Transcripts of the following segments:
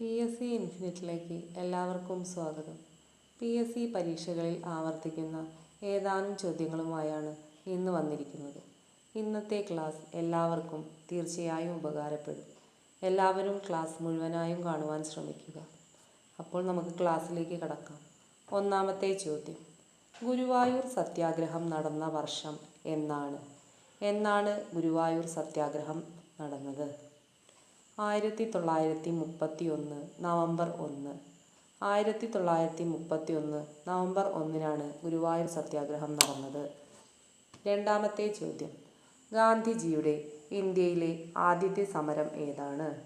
P S C ഇൻഫിനിറ്റിലേക്ക് എല്ലാവർക്കും സ്വാഗതം. P S C പരീക്ഷകളിൽ ആവർത്തിക്കുന്ന ഏതാനും ചോദ്യങ്ങളുമായാണ് ഇന്ന് വന്നിരിക്കുന്നത്. ഇന്നത്തെ ക്ലാസ് എല്ലാവർക്കും തീർച്ചയായും ഉപകാരപ്പെടും. എല്ലാവരും ക്ലാസ് മുഴുവനായും കാണുവാൻ ശ്രമിക്കുക. അപ്പോൾ നമുക്ക് ക്ലാസ്സിലേക്ക് കടക്കാം. ഒന്നാമത്തെ ചോദ്യം. ഗുരുവായൂർ സത്യാഗ്രഹം നടന്ന വർഷം എന്നാണ്. എന്നാണ് ഗുരുവായൂർ സത്യാഗ്രഹം നടന്നത്? ആയിരത്തി തൊള്ളായിരത്തി മുപ്പത്തി ഒന്ന് നവംബർ ഒന്ന്. ആയിരത്തി തൊള്ളായിരത്തി മുപ്പത്തി ഒന്ന് നവംബർ ഒന്നിനാണ് ഗുരുവായൂർ സത്യാഗ്രഹം നടന്നത്. രണ്ടാമത്തെ ചോദ്യം. ഗാന്ധിജിയുടെ ഇന്ത്യയിലെ ആദ്യത്തെ സമരം ഏതാണ്?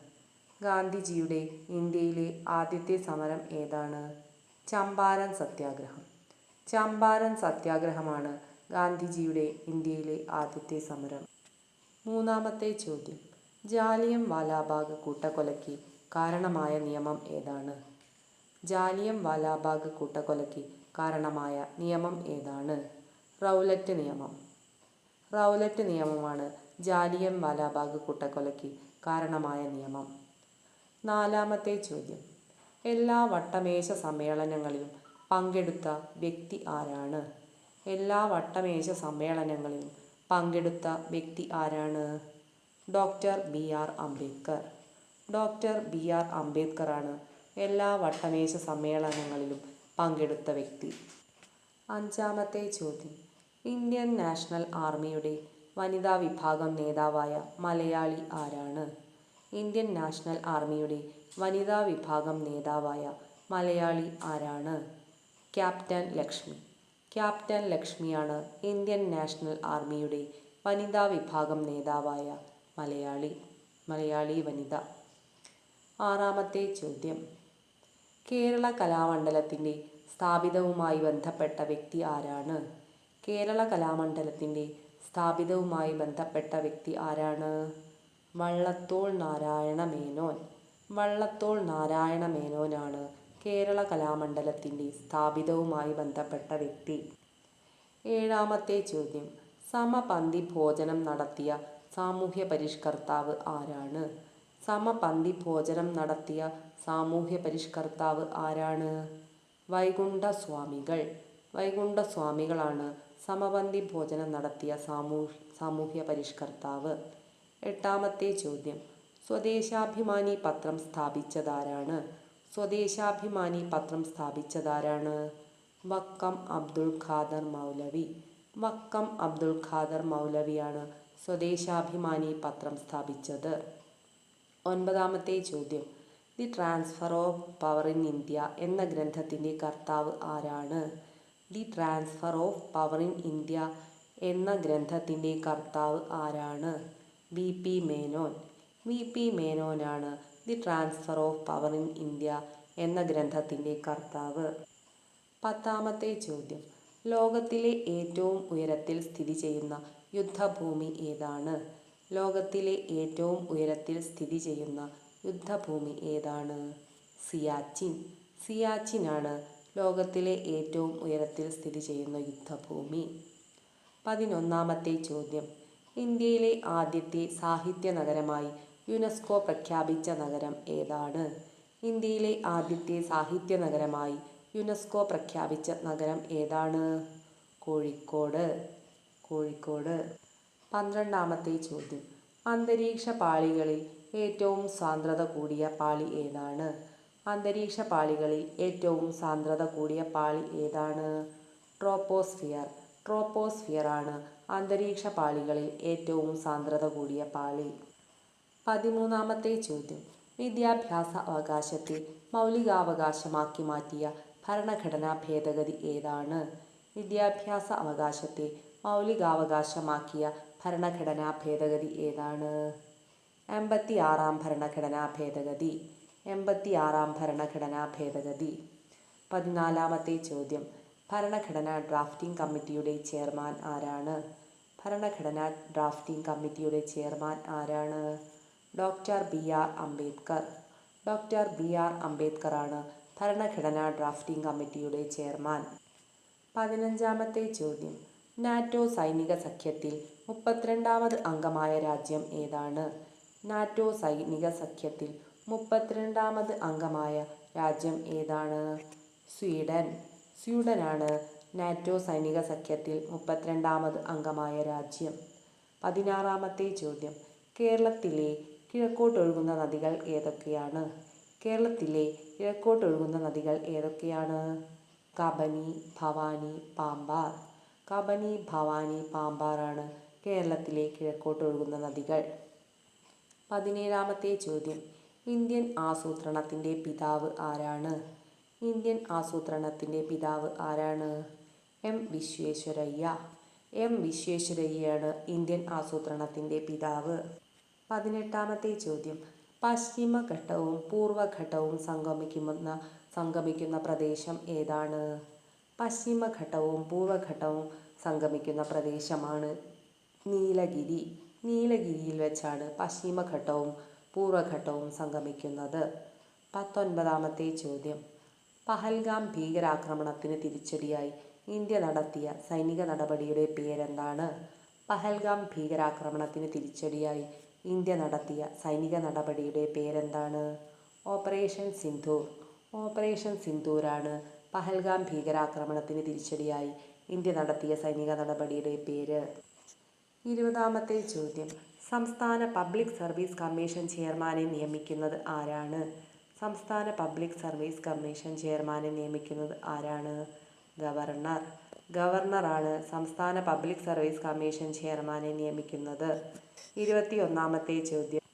ഗാന്ധിജിയുടെ ഇന്ത്യയിലെ ആദ്യത്തെ സമരം ഏതാണ്? ചമ്പാരൻ സത്യാഗ്രഹം. ചമ്പാരൻ സത്യാഗ്രഹമാണ് ഗാന്ധിജിയുടെ ഇന്ത്യയിലെ ആദ്യത്തെ സമരം. മൂന്നാമത്തെ ചോദ്യം. ജാലിയം വാലാബാഗ് കൂട്ടക്കൊലയ്ക്ക് കാരണമായ നിയമം ഏതാണ്? ജാലിയം വാലാബാഗ് കൂട്ടക്കൊലയ്ക്ക് കാരണമായ നിയമം ഏതാണ്? റൗലറ്റ് നിയമം. റൗലറ്റ് നിയമമാണ് ജാലിയം വാലാബാഗ് കൂട്ടക്കൊലയ്ക്ക് കാരണമായ നിയമം. നാലാമത്തെ ചോദ്യം. എല്ലാ വട്ടമേശ സമ്മേളനങ്ങളിലും പങ്കെടുത്ത വ്യക്തി ആരാണ്? എല്ലാ വട്ടമേശ സമ്മേളനങ്ങളിലും പങ്കെടുത്ത വ്യക്തി ആരാണ്? Doctor B R Ambedkar. Doctor B R അംബേദ്കറാണ് എല്ലാ വട്ടമേശ സമ്മേളനങ്ങളിലും പങ്കെടുത്ത വ്യക്തി. അഞ്ചാമത്തെ ചോദ്യം. ഇന്ത്യൻ നാഷണൽ ആർമിയുടെ വനിതാ വിഭാഗം നേതാവായ മലയാളി ആരാണ്? ഇന്ത്യൻ നാഷണൽ ആർമിയുടെ വനിതാ വിഭാഗം നേതാവായ മലയാളി ആരാണ്? ക്യാപ്റ്റൻ ലക്ഷ്മി. ക്യാപ്റ്റൻ ലക്ഷ്മിയാണ് ഇന്ത്യൻ നാഷണൽ ആർമിയുടെ വനിതാ വിഭാഗം നേതാവായ മലയാളി മലയാളി വനിത. ആറാമത്തെ ചോദ്യം. കേരള കലാമണ്ഡലത്തിന്റെ സ്ഥാപിതവുമായി ബന്ധപ്പെട്ട വ്യക്തി ആരാണ്? കേരള കലാമണ്ഡലത്തിന്റെ സ്ഥാപിതവുമായി ബന്ധപ്പെട്ട വ്യക്തി ആരാണ്? വള്ളത്തോൾ നാരായണ മേനോൻ. വള്ളത്തോൾ നാരായണ മേനോനാണ് കേരള കലാമണ്ഡലത്തിന്റെ സ്ഥാപിതവുമായി ബന്ധപ്പെട്ട വ്യക്തി. ഏഴാമത്തെ ചോദ്യം. സമപന്തി ഭോജനം നടത്തിയ സാമൂഹ്യ പരിഷ്കർത്താവ് ആരാണ്? സമപന്തി ഭോജനം നടത്തിയ സാമൂഹ്യ പരിഷ്കർത്താവ് ആരാണ്? വൈകുണ്ഠസ്വാമികൾ. വൈകുണ്ഠസ്വാമികളാണ് വൈകുണ്ഠ സ്വാമികളാണ് സമപന്തി ഭോജനം നടത്തിയ സാമൂ സാമൂഹ്യ പരിഷ്കർത്താവ് എട്ടാമത്തെ ചോദ്യം. സ്വദേശാഭിമാനി പത്രം സ്ഥാപിച്ചതാരാണ്? സ്വദേശാഭിമാനി പത്രം സ്ഥാപിച്ചതാരാണ്? വക്കം അബ്ദുൾ ഖാദർ മൗലവി. വക്കം അബ്ദുൾ ഖാദർ മൗലവിയാണ് സ്വദേശാഭിമാനി പത്രം സ്ഥാപിച്ചത്. ഒൻപതാമത്തെ ചോദ്യം. The transfer of power in India എന്ന ഗ്രന്ഥത്തിന്റെ കർത്താവ് ആരാണ്? The transfer of power in India എന്ന ഗ്രന്ഥത്തിന്റെ കർത്താവ് ആരാണ്? V P Menon. V P മേനോനാണ് the transfer of power in India എന്ന ഗ്രന്ഥത്തിന്റെ കർത്താവ്. പത്താമത്തെ ചോദ്യം. ലോകത്തിലെ ഏറ്റവും ഉയരത്തിൽ സ്ഥിതി ചെയ്യുന്ന യുദ്ധഭൂമി ഏതാണ്? ലോകത്തിലെ ഏറ്റവും ഉയരത്തിൽ സ്ഥിതി ചെയ്യുന്ന യുദ്ധഭൂമി ഏതാണ്? സിയാച്ചിൻ. സിയാച്ചിനാണ് ലോകത്തിലെ ഏറ്റവും ഉയരത്തിൽ സ്ഥിതി ചെയ്യുന്ന യുദ്ധഭൂമി. പതിനൊന്നാമത്തെ ചോദ്യം. ഇന്ത്യയിലെ ആദ്യത്തെ സാഹിത്യ നഗരമായി യുനെസ്കോ പ്രഖ്യാപിച്ച നഗരം ഏതാണ്? ഇന്ത്യയിലെ ആദ്യത്തെ സാഹിത്യ നഗരമായി യുനെസ്കോ പ്രഖ്യാപിച്ച നഗരം ഏതാണ്? കോഴിക്കോട്. കോഴിക്കോട്. പന്ത്രണ്ടാമത്തെ ചോദ്യം. അന്തരീക്ഷ പാളികളിൽ ഏറ്റവും സാന്ദ്രത കൂടിയ പാളി ഏതാണ്? അന്തരീക്ഷ പാളികളിൽ ഏറ്റവും സാന്ദ്രത കൂടിയ പാളി ഏതാണ്? ട്രോപ്പോസ്ഫിയർ. ആണ് അന്തരീക്ഷ പാളികളിൽ ഏറ്റവും സാന്ദ്രത കൂടിയ പാളി. പതിമൂന്നാമത്തെ ചോദ്യം. വിദ്യാഭ്യാസ അവകാശത്തെ മൗലികാവകാശമാക്കി മാറ്റിയ ഭരണഘടനാ ഭേദഗതി ഏതാണ്? വിദ്യാഭ്യാസ അവകാശത്തെ മൗലികാവകാശമാക്കിയ ഭരണഘടനാ ഭേദഗതി ഏതാണ്? എൺപത്തി ആറാം ഭരണഘടനാ ഭേദഗതി. എൺപത്തി ആറാം ഭരണഘടനാ ഭേദഗതി. പതിനാലാമത്തെ ചോദ്യം. ഭരണഘടനാ ഡ്രാഫ്റ്റിംഗ് കമ്മിറ്റിയുടെ ചെയർമാൻ ആരാണ്? ഭരണഘടനാ ഡ്രാഫ്റ്റിംഗ് കമ്മിറ്റിയുടെ ചെയർമാൻ ആരാണ്? Doctor B R Ambedkar. Doctor B R Ambedkar ആണ് ഭരണഘടനാ ഡ്രാഫ്റ്റിംഗ് കമ്മിറ്റിയുടെ ചെയർമാൻ. പതിനഞ്ചാമത്തെ ചോദ്യം. നാറ്റോ സൈനിക സഖ്യത്തിൽ മുപ്പത്തിരണ്ടാമത് അംഗമായ രാജ്യം ഏതാണ്? നാറ്റോ സൈനിക സഖ്യത്തിൽ മുപ്പത്തിരണ്ടാമത് അംഗമായ രാജ്യം ഏതാണ്? സ്വീഡൻ. സ്വീഡനാണ് നാറ്റോ സൈനിക സഖ്യത്തിൽ മുപ്പത്തിരണ്ടാമത് അംഗമായ രാജ്യം. പതിനാറാമത്തെ ചോദ്യം. കേരളത്തിലെ കിഴക്കോട്ടൊഴുകുന്ന നദികൾ ഏതൊക്കെയാണ്? കേരളത്തിലെ കിഴക്കോട്ടൊഴുകുന്ന നദികൾ ഏതൊക്കെയാണ്? കബനി ഭവാനി പാമ്പാർ. കബനി ഭവാനി പാമ്പാറാണ് കേരളത്തിലെ കിഴക്കോട്ടൊഴുകുന്ന നദികൾ. പതിനേഴാമത്തെ ചോദ്യം. ഇന്ത്യൻ ആസൂത്രണത്തിന്റെ പിതാവ് ആരാണ്? ഇന്ത്യൻ ആസൂത്രണത്തിന്റെ പിതാവ് ആരാണ്? എം വിശ്വേശ്വരയ്യ. എം വിശ്വേശ്വരയ്യയാണ് ഇന്ത്യൻ ആസൂത്രണത്തിന്റെ പിതാവ്. പതിനെട്ടാമത്തെ ചോദ്യം. പശ്ചിമഘട്ടവും പൂർവഘട്ടവും സംഗമിക്കുന്ന സംഗമിക്കുന്ന പ്രദേശം ഏതാണ്? പശ്ചിമഘട്ടവും പൂർവഘട്ടവും സംഗമിക്കുന്ന പ്രദേശമാണ് നീലഗിരി. നീലഗിരിയിൽ വെച്ചാണ് പശ്ചിമഘട്ടവും പൂർവഘട്ടവും സംഗമിക്കുന്നത്. പത്തൊൻപതാമത്തെ ചോദ്യം. പഹൽഗാം ഭീകരാക്രമണത്തിന് തിരിച്ചടിയായി ഇന്ത്യ നടത്തിയ സൈനിക നടപടിയുടെ പേരെന്താണ്? പഹൽഗാം ഭീകരാക്രമണത്തിന് തിരിച്ചടിയായി ഇന്ത്യ നടത്തിയ സൈനിക നടപടിയുടെ പേരെന്താണ്? ഓപ്പറേഷൻ സിന്ധൂർ. ഓപ്പറേഷൻ സിന്ധൂരാണ് പഹൽഗാം ഭീകരാക്രമണത്തിന് തിരിച്ചടിയായി ഇന്ത്യ നടത്തിയ സൈനിക നടപടിയുടെ പേര്. ഇരുപതാമത്തെ ചോദ്യം. സംസ്ഥാന പബ്ലിക് സർവീസ് കമ്മീഷൻ ചെയർമാനെ നിയമിക്കുന്നത് ആരാണ്? സംസ്ഥാന പബ്ലിക് സർവീസ് കമ്മീഷൻ ചെയർമാനെ നിയമിക്കുന്നത് ആരാണ്? ഗവർണർ. ഗവർണറാണ് സംസ്ഥാന പബ്ലിക് സർവീസ് കമ്മീഷൻ ചെയർമാനെ നിയമിക്കുന്നത്. ഇരുപത്തിയൊന്നാമത്തെ ചോദ്യം.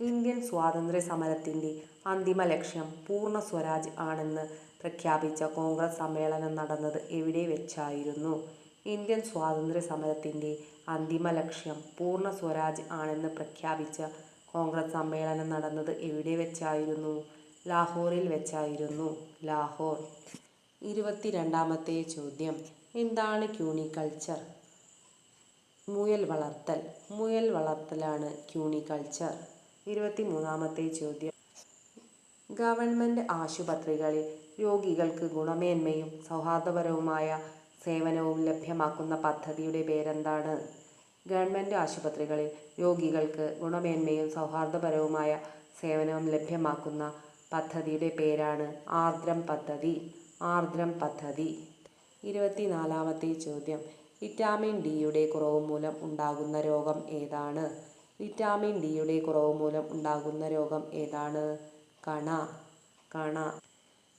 ഇന്ത്യൻ സ്വാതന്ത്ര്യ സമരത്തിന്റെ അന്തിമ ലക്ഷ്യം പൂർണ സ്വരാജ് ആണെന്ന് പ്രഖ്യാപിച്ച കോൺഗ്രസ് സമ്മേളനം നടന്നത് എവിടെ വെച്ചായിരുന്നു? ഇന്ത്യൻ സ്വാതന്ത്ര്യ സമരത്തിന്റെ അന്തിമ ലക്ഷ്യം പൂർണ സ്വരാജ് ആണെന്ന് പ്രഖ്യാപിച്ച കോൺഗ്രസ് സമ്മേളനം നടന്നത് എവിടെ വെച്ചായിരുന്നു? ലാഹോറിൽ വെച്ചായിരുന്നു. ലാഹോർ. ഇരുപത്തിരണ്ടാമത്തെ ചോദ്യം. എന്താണ് ക്യൂണിക്കൾച്ചർ മുയൽ വളർത്തൽ. മുയൽ വളർത്തലാണ് ക്യൂണിക്കൾച്ചർ ഇരുപത്തി മൂന്നാമത്തെ ചോദ്യം. ഗവൺമെന്റ് ആശുപത്രികളിൽ രോഗികൾക്ക് ഗുണമേന്മയും സൗഹാർദ്ദപരവുമായ സേവനവും ലഭ്യമാക്കുന്ന പദ്ധതിയുടെ പേരെന്താണ്? ഗവൺമെന്റ് ആശുപത്രികളിൽ രോഗികൾക്ക് ഗുണമേന്മയും സൗഹാർദ്ദപരവുമായ സേവനവും ലഭ്യമാക്കുന്ന പദ്ധതിയുടെ പേരാണ് ആർദ്രം പദ്ധതി. ആർദ്രം പദ്ധതി. ഇരുപത്തിനാലാമത്തെ ചോദ്യം. വിറ്റാമിൻ ഡിയുടെ കുറവ് മൂലം ഉണ്ടാകുന്ന രോഗം ഏതാണ്? വിറ്റാമിൻ ഡിയുടെ കുറവ് മൂലം ഉണ്ടാകുന്ന രോഗം ഏതാണ്? കണ കണ.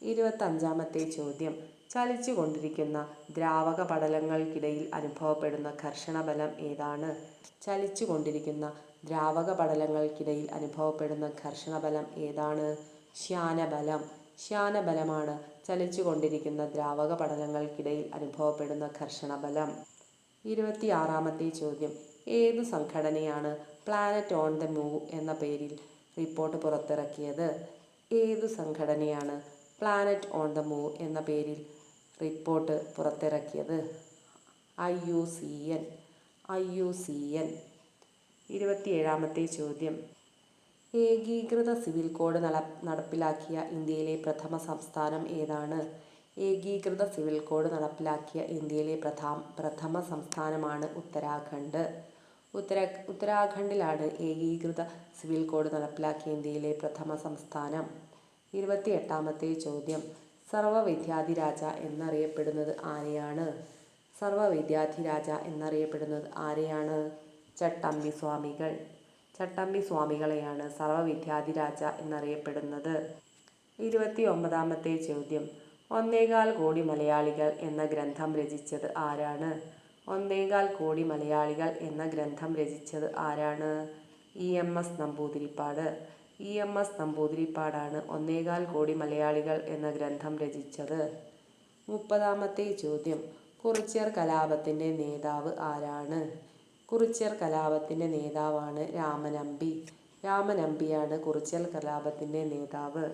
ഇരുപത്തഞ്ചാമത്തെ ചോദ്യം. ചലിച്ചു കൊണ്ടിരിക്കുന്ന ദ്രാവക പടലങ്ങൾക്കിടയിൽ അനുഭവപ്പെടുന്ന ഘർഷണബലം ഏതാണ്? ചലിച്ചു കൊണ്ടിരിക്കുന്ന ദ്രാവക പടലങ്ങൾക്കിടയിൽ അനുഭവപ്പെടുന്ന ഘർഷണബലം ഏതാണ്? ശ്യാനബലം. ശ്യാനബലമാണ് ചലിച്ചു കൊണ്ടിരിക്കുന്ന ദ്രാവക പടലങ്ങൾക്കിടയിൽ അനുഭവപ്പെടുന്ന ഘർഷണബലം. ഇരുപത്തിയാറാമത്തെ ചോദ്യം. ഏത് സംഘടനയാണ് പ്ലാനറ്റ് ഓൺ ദ മൂവ് എന്ന പേരിൽ റിപ്പോർട്ട് പുറത്തിറക്കിയത് ഏതു സംഘടനയാണ്? പ്ലാനറ്റ് ഓൺ ദ മൂവ് എന്ന പേരിൽ റിപ്പോർട്ട് പുറത്തിറക്കിയത്. I U C N I U C N ഇരുപത്തിയേഴാമത്തെ ചോദ്യം. ഏകീകൃത സിവിൽ കോഡ് നട നടപ്പിലാക്കിയ ഇന്ത്യയിലെ പ്രഥമ സംസ്ഥാനം ഏതാണ്? ഏകീകൃത സിവിൽ കോഡ് നടപ്പിലാക്കിയ ഇന്ത്യയിലെ പ്രഥമ സംസ്ഥാനമാണ് ഉത്തരാഖണ്ഡ്. ഉത്തരാ ഉത്തരാഖണ്ഡിലാണ് ഏകീകൃത സിവിൽ കോഡ് നടപ്പിലാക്കിയ ഇന്ത്യയിലെ പ്രഥമ സംസ്ഥാനം. ഇരുപത്തിയെട്ടാമത്തെ ചോദ്യം. സർവ വിദ്യാധിരാജ എന്നറിയപ്പെടുന്നത് ആരെയാണ്? സർവ വിദ്യാധിരാജ എന്നറിയപ്പെടുന്നത് ആരെയാണ്? ചട്ടമ്പി സ്വാമികൾ ചട്ടമ്പി സ്വാമികളെയാണ് സർവ വിദ്യാധിരാജ എന്നറിയപ്പെടുന്നത്. ഇരുപത്തി ഒമ്പതാമത്തെ ചോദ്യം. ഒന്നേകാൽ കോടി മലയാളികൾ എന്ന ഗ്രന്ഥം രചിച്ചത് ആരാണ്? ഒന്നേകാൽ കോടി മലയാളികൾ എന്ന ഗ്രന്ഥം രചിച്ചത് ആരാണ്? E M S Namboodiripad. E M S നമ്പൂതിരിപ്പാടാണ് ഒന്നേകാൽ കോടി മലയാളികൾ എന്ന ഗ്രന്ഥം രചിച്ചത്. മുപ്പതാമത്തെ ചോദ്യം. കുറിച്യർ കലാപത്തിന്റെ നേതാവ് ആരാണ്? കുറിച്യർ കലാപത്തിന്റെ നേതാവാണ് രാമനമ്പി. രാമനമ്പിയാണ് കുറിച്യർ കലാപത്തിന്റെ നേതാവ്.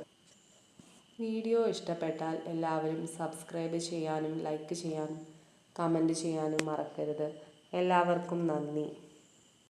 വീഡിയോ ഇഷ്ടപ്പെട്ടാൽ എല്ലാവരും സബ്സ്ക്രൈബ് ചെയ്യാനും ലൈക്ക് ചെയ്യാനും കമന്റ് ചെയ്യാനും മറക്കരുത്. എല്ലാവർക്കും നന്ദി.